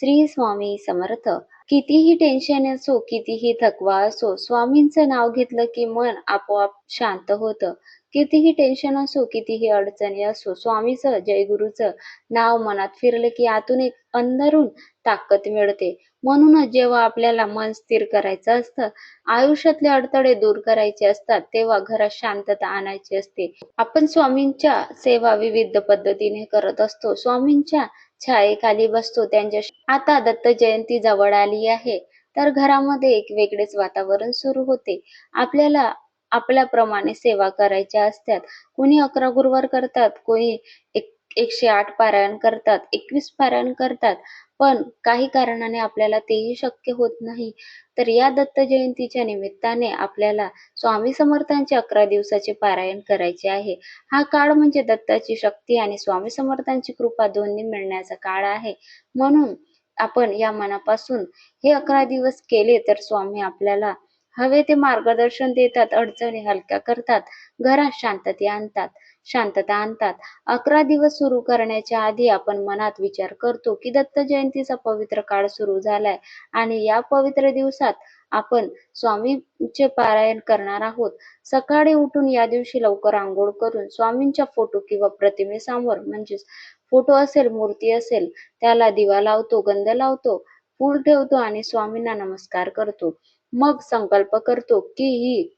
श्री स्वामी समर्थ. कितीही टेन्शन असो कितीही थकवा असो स्वामींचं नाव घेतलं की मन आपोआप शांत होतं. कितीही टेन्शन असो कितीही अडचणी असो स्वामीचं जयगुरुचं नाव मनात फिरलं की आतून एक अंदरून ताकद मिळते. म्हणूनच जेव्हा आपल्याला मन स्थिर करायचं असतं आयुष्यातले अडथळे दूर करायचे असतात तेव्हा घरात शांतता आणायची असते. आपण स्वामींच्या सेवा विविध पद्धतीने करत असतो. स्वामींच्या छायेखाली बसतो त्यांच्या आता दत्त जयंती जवळ आली आहे. तर घरामध्ये एक वेगळेच वातावरण सुरू होते. आपल्याला आपल्याप्रमाणे सेवा करायच्या असतात. कोणी अकरा गुरुवार करतात कोणी एक एकशे आठ पारायण करतात एकवीस पारायण करतात. पण काही कारणाने आपल्याला तेही शक्य होत नाही. तर या दत्त जयंतीच्या निमित्ताने आपल्याला स्वामी समर्थांचे अकरा दिवसाचे पारायण करायचे आहे. हा काळ म्हणजे दत्ताची शक्ती आणि स्वामी समर्थांची कृपा दोन्ही मिळण्याचा काळ आहे. म्हणून आपण या मनापासून हे अकरा दिवस केले तर स्वामी आपल्याला हवे ते मार्गदर्शन देतात अडचणी हलक्या करतात घरात शांतते आणतात. शांतता आणतात. अकरा दिवस सुरू करण्याच्या आधी आपण मनात विचार करतो की दत्त जयंतीचा पवित्र काळ सुरू झालाय आणि या पवित्र दिवसात आपण स्वामींचे पारायण करणार आहोत. सकाळी उठून या दिवशी लवकर आंघोळ करून स्वामींच्या फोटो किंवा प्रतिमेसमोर म्हणजेच फोटो असेल मूर्ती असेल त्याला दिवा लावतो गंध लावतो फूल ठेवतो आणि स्वामींना नमस्कार करतो. मग संकल्प करतो की ही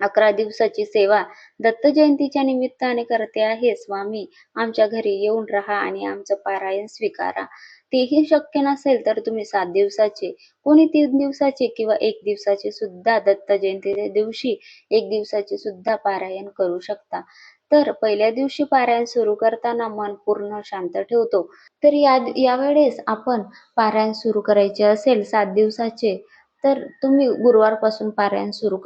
अकरा दिवसाची सेवा दत्त जयंतीच्या निमित्ताने करते आहे. स्वामी आमच्या घरी येऊन राहा आणि आमचं पारायण स्वीकारा. तेही शक्य नसेल तर तुम्ही सात दिवसाचे कोणी तीन दिवसाचे किंवा एक दिवसाचे सुद्धा दत्त जयंतीच्या दिवशी एक दिवसाचे सुद्धा पारायण करू शकता. तर पहिल्या दिवशी पारायण सुरू करताना मन पूर्ण शांत ठेवतो. तर या यावेळेस आपण पारायण सुरू करायचे असेल सात दिवसाचे तर तुम्ही गुरुवारपासून पारायण सुरू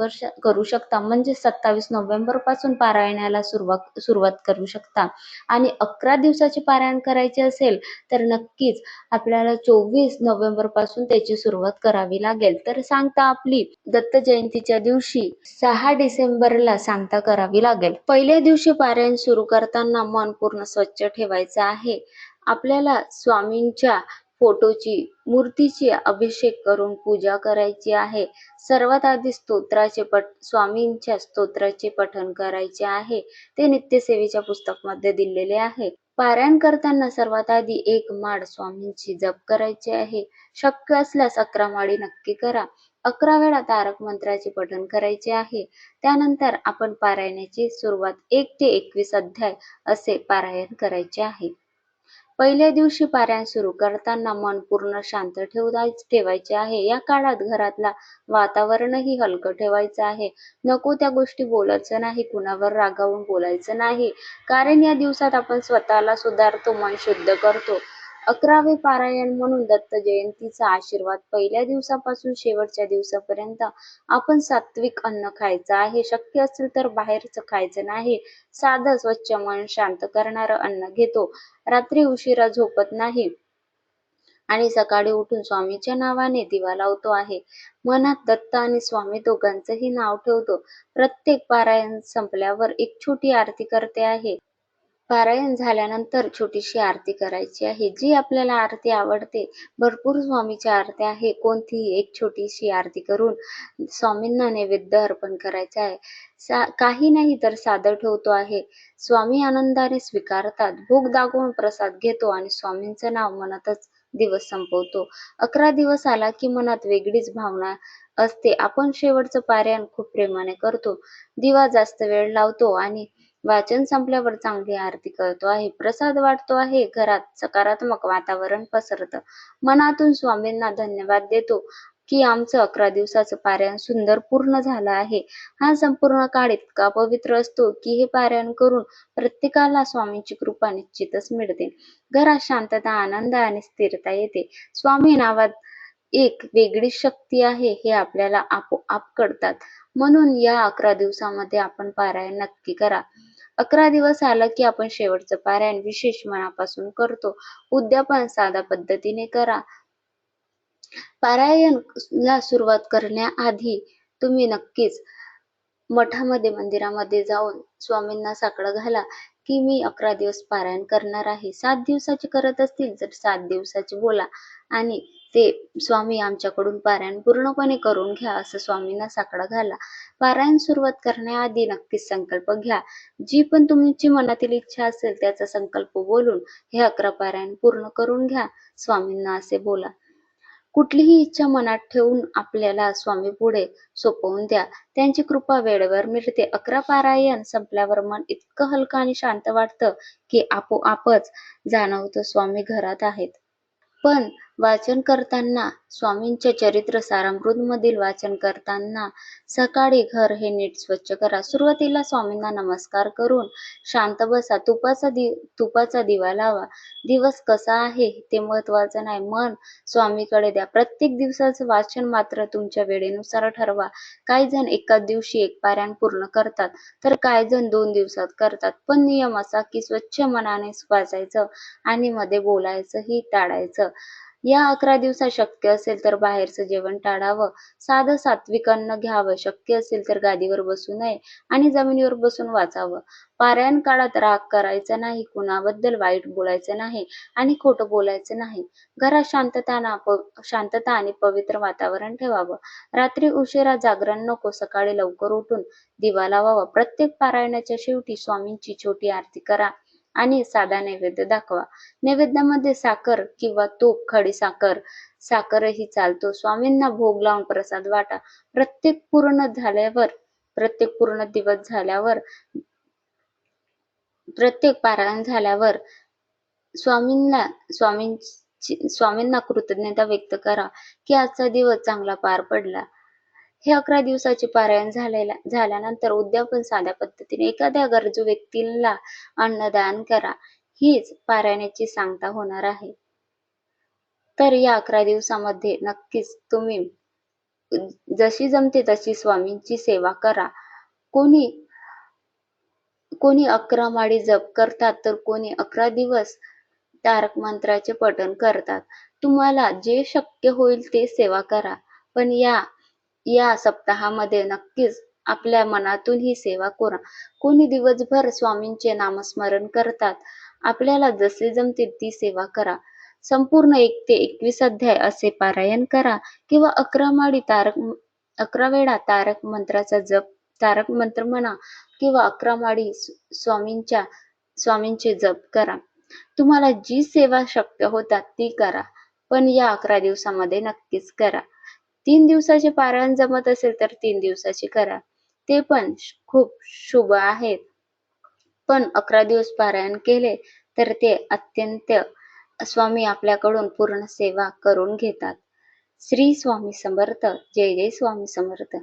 करू शकता. म्हणजे सत्तावीस नोव्हेंबरपासून पारायणाला सुरुवात सुरुवात करू शकता. आणि अकरा दिवसाचे पारायण करायचे असेल तर नक्कीच आपल्याला चोवीस नोव्हेंबरपासून त्याची सुरुवात करावी लागेल. तर सांगता आपली दत्त जयंतीच्या दिवशी सहा डिसेंबरला सांगता करावी लागेल. पहिल्या दिवशी पारायण सुरू करताना मन पूर्ण स्वच्छ ठेवायचं आहे. आपल्याला स्वामींच्या फोटोची मूर्तीची अभिषेक करून पूजा करायची आहे. सर्वात आधी स्तोत्राचे पठ स्वामींच्या स्तोत्राचे पठण करायचे आहे. ते नित्यसेवेच्या पुस्तकमध्ये दिलेले आहे. पारायण करताना सर्वात आधी एक माड स्वामींची जप करायची आहे. शक्य असल्यास अकरा माडी नक्की करा. अकरा वेळा तारक मंत्राचे पठण करायचे आहे. त्यानंतर आपण पारायणाची सुरुवात एक ते एकवीस अध्याय असे पारायण करायचे आहे. पहिल्या दिवशी पारायण सुरू करताना मन पूर्ण शांत ठेवायचे आहे. या काळात घरातला वातावरणही हलकं ठेवायचं आहे. नको त्या गोष्टी बोलायचं नाही कुणावर रागावून बोलायचं नाही. कारण या दिवसात आपण स्वतःला सुधारतो मन शुद्ध करतो. अकरावे पारायण म्हणून दत्त जयंतीचा आशीर्वाद पहिल्या दिवसापासून शेवटच्या दिवसापर्यंत आपण सात्विक अन्न खायचं आहे. शक्य असेल तर बाहेरचं खायचं नाही. साधं स्वच्छ मन शांत करणारं अन्न घेतो. रात्री उशिरा झोपत नाही. आणि सकाळी उठून स्वामीच्या नावाने दिवा लावतो आहे. मनात दत्त आणि स्वामी दोघांचंही नाव ठेवतो. प्रत्येक पारायण संपल्यावर एक छोटी आरती करते आहे. पारायण झाल्यानंतर छोटीशी आरती करायची आहे. जी आपल्याला आरती आवडते भरपूर स्वामीच्या आरती आहे. कोणतीही एक छोटीशी आरती करून स्वामींना नैवेद्य अर्पण करायचं आहे. सा काही नाही तर सादर ठेवतो आहे. स्वामी आनंदाने स्वीकारतात. भूक दाखवून प्रसाद घेतो आणि स्वामींचं नाव मनातच दिवस संपवतो. अकरा दिवस आला की मनात वेगळीच भावना असते. आपण शेवटचं पारायण खूप प्रेमाने करतो. दिवा जास्त वेळ लावतो आणि वाचन संपल्यावर चांगली आरती करतो आहे. प्रसाद वाटतो आहे. घरात सकारात्मक वातावरण पसरतं. मनातून स्वामींना धन्यवाद देतो की आमचं अकरा दिवसाचं पारायण सुंदर पूर्ण झालं आहे. हा संपूर्ण काळ इतका पवित्र असतो की हे पारायण करून प्रत्येकाला स्वामींची कृपा निश्चितच मिळते. घरात शांतता आनंद आणि स्थिरता येते. स्वामी नावात एक वेगळी शक्ती आहे हे आपल्याला आपोआप कळतात. म्हणून या अकरा दिवसामध्ये आपण पारायण नक्की करा. अकरा दिवस आला की आपण शेवटचं पारायण विशेष मनापासून करतो. उद्या पण साध्या पद्धतीने करा. पारायण ला सुरुवात करण्याआधी तुम्ही नक्कीच मठामध्ये मंदिरामध्ये जाऊन स्वामींना साकडं घाला की मी अकरा दिवस पारायण करणार आहे. सात दिवसाचे करत असतील तर सात दिवसाचे बोला आणि ते स्वामी आमच्याकडून पारायण पूर्णपणे करून घ्या असं स्वामींना साकडा घाला. पारायण सुरुवात करण्याआधी नक्कीच संकल्प घ्या. जी पण तुमची मनातील इच्छा असेल त्याचा संकल्प बोलून हे अकरा पारायण पूर्ण करून घ्या स्वामींना असे बोला. कुठलीही इच्छा मनात ठेवून आपल्याला स्वामी पुढे सोपवून द्या. त्यांची कृपा वेळेवर मिळते. अकरा पारायण संपल्यावर मन इतकं हलकं आणि शांत वाटतं की आपोआपच जाणवतं स्वामी घरात आहेत. पण वाचन करताना स्वामींच्या चरित्र सारामृत मधील वाचन करताना सकाळी घर हे नीट स्वच्छ करा. सुरुवातीला स्वामींना नमस्कार करून शांत बसा तुपाचा दि तुपाचा दिवा लावा. दिवस कसा आहे ते महत्वाचं नाही. मन स्वामीकडे द्या. प्रत्येक दिवसाचं वाचन मात्र तुमच्या वेळेनुसार ठरवा. काही जण एकाच दिवशी एक पारायण पूर्ण करतात तर काही जण दोन दिवसात करतात. पण नियम असा की स्वच्छ मनाने वाचायचं आणि मध्ये बोलायचंही टाळायचं. या अकरा दिवसात शक्य असेल तर बाहेरचं जेवण टाळावं. साधं सात्विक अन्न घ्यावं. शक्य असेल तर गादीवर बसू नये आणि जमिनीवर बसून वाचावं. पारायण काळात राग करायचा नाही कुणाबद्दल वाईट बोलायचं नाही आणि खोटं बोलायचं नाही. घरात शांतताना शांतता आणि पवित्र वातावरण ठेवावं. रात्री उशिरा जागरण नको सकाळी लवकर उठून दिवा लावावा. प्रत्येक पारायणाच्या शेवटी स्वामींची छोटी आरती करा. आणि साधा नैवेद्य दाखवा. नैवेद्यामध्ये साखर किंवा तूप खडी साखर साखरही चालतो. स्वामींना भोग लावून प्रसाद वाटा. प्रत्येक पूर्ण झाल्यावर प्रत्येक पूर्ण दिवस झाल्यावर प्रत्येक पारायण झाल्यावर स्वामींना स्वामींची स्वामींना कृतज्ञता व्यक्त करा की आजचा दिवस चांगला पार पडला. हे अकरा दिवसाचे पारायण झालेला झाल्यानंतर उद्यापन साध्या पद्धतीने एखाद्या गरजू व्यक्तीला अन्नदान करा. हीच पारायणाची सांगता होणार आहे. तर या अकरा दिवसामध्ये नक्कीच तुम्ही जशी जमते तशी स्वामींची सेवा करा. कोणी कोणी अकरा माळी जप करतात तर कोणी अकरा दिवस तारक मंत्राचे पठण करतात. तुम्हाला जे शक्य होईल ते सेवा करा. पण या या सप्ताहामध्ये नक्कीच आपल्या मनातून ही सेवा करा. कोणी दिवसभर स्वामींचे नामस्मरण करतात आपल्याला जसे जमतील ती सेवा करा. संपूर्ण एक ते एकवीस अध्याय असे पारायण करा किंवा अकरा माळी तारक अकरा वेळा तारक मंत्राचा जप तारक मंत्र म्हणा किंवा अकरा माळी स्वामींच्या स्वामींचे जप करा. तुम्हाला जी सेवा शक्य होतात ती करा. पण या अकरा दिवसामध्ये नक्कीच करा. तीन दिवसाचे पारायण जमत असेल तर तीन दिवसाचे करा. ते पण खूप शुभ आहेत. पण अकरा दिवस पारायण केले तर ते अत्यंत स्वामी आपल्याकडून पूर्ण सेवा करून घेतात. श्री स्वामी समर्थ. जय जय स्वामी समर्थ.